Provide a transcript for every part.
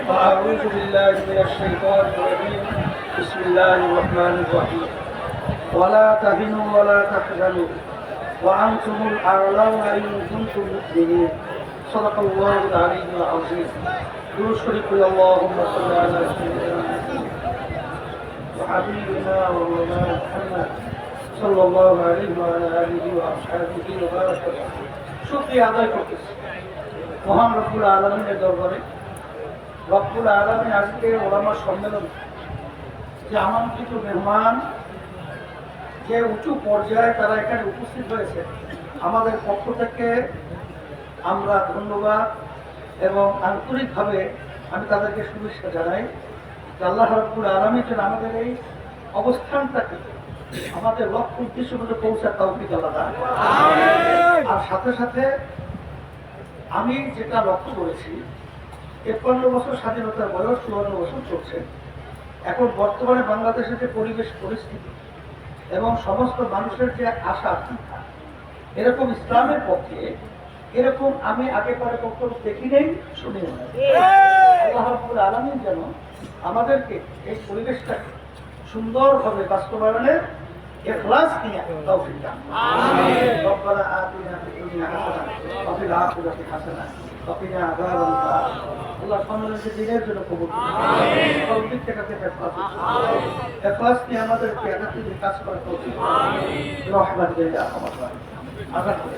أعوذ بالله من الشيطان الرجيم بسم الله الرحمن الرحيم ولا تهنوا ولا تحزنوا وأنتم الأعلون إن كنتم مؤمنين صدق الله العلي العظيم دروس شريف اللهم صل على سيدنا محمد وحبيبنا ومولانا محمد صلى الله عليه وعلى آله وأصحابه وبارك وسلم শুক্রিয়া আদায় করতেছি মহান রব্বুল আলমিনের দরবারে রব্বুল আলমী আজকে ওলামার সম্মেলন যে আমন্ত্রিত মেহমান যে উঁচু পর্যায়ে তারা এখানে উপস্থিত হয়েছে আমাদের পক্ষ থেকে আমরা ধন্যবাদ এবং আন্তরিকভাবে আমি তাদেরকে শুভেচ্ছা জানাই যে আল্লাহ রব্বুল আলমী যেন আমাদের এই অবস্থানটাকে আমাদের লক্ষ্য উদ্দেশ্য মধ্যে পৌঁছার তৌফিক আল্লাহ আর সাথে সাথে আমি যেটা লক্ষ্য করেছি তেপ্পান্ন বছর স্বাধীনতার বয়স চুয়ান্ন বছর চলছে। এখন বর্তমানে বাংলাদেশের যে পরিবেশ পরিস্থিতি এবং সমস্ত মানুষের যে আশা আকাঙ্ক্ষা এরকম ইসলামের পক্ষে এরকম আমি আগে পরে কখনো দেখি নেই শুনি নাই আল্লাহ রাব্বুল আলামিন যেন আমাদেরকে এই পরিবেশটাকে সুন্দরভাবে বাস্তবায়নের ইখলাস নিয়ে তৌফিক দান রব্বানা আতিনা ফিদ দুনিয়া হাসানাহ ওয়া ফিল আখিরাতি হাসানাহ কিনা আযাবান নার আল্লাহ সম্মানিত দিনের জন্য কবুল করুন। থেকে থেকে ইখলাস আমিন ইখলাস নিয়ে আমাদেরকে কাজ করা তৌফিক রহমান আজাদ করে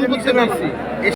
vamos você ver.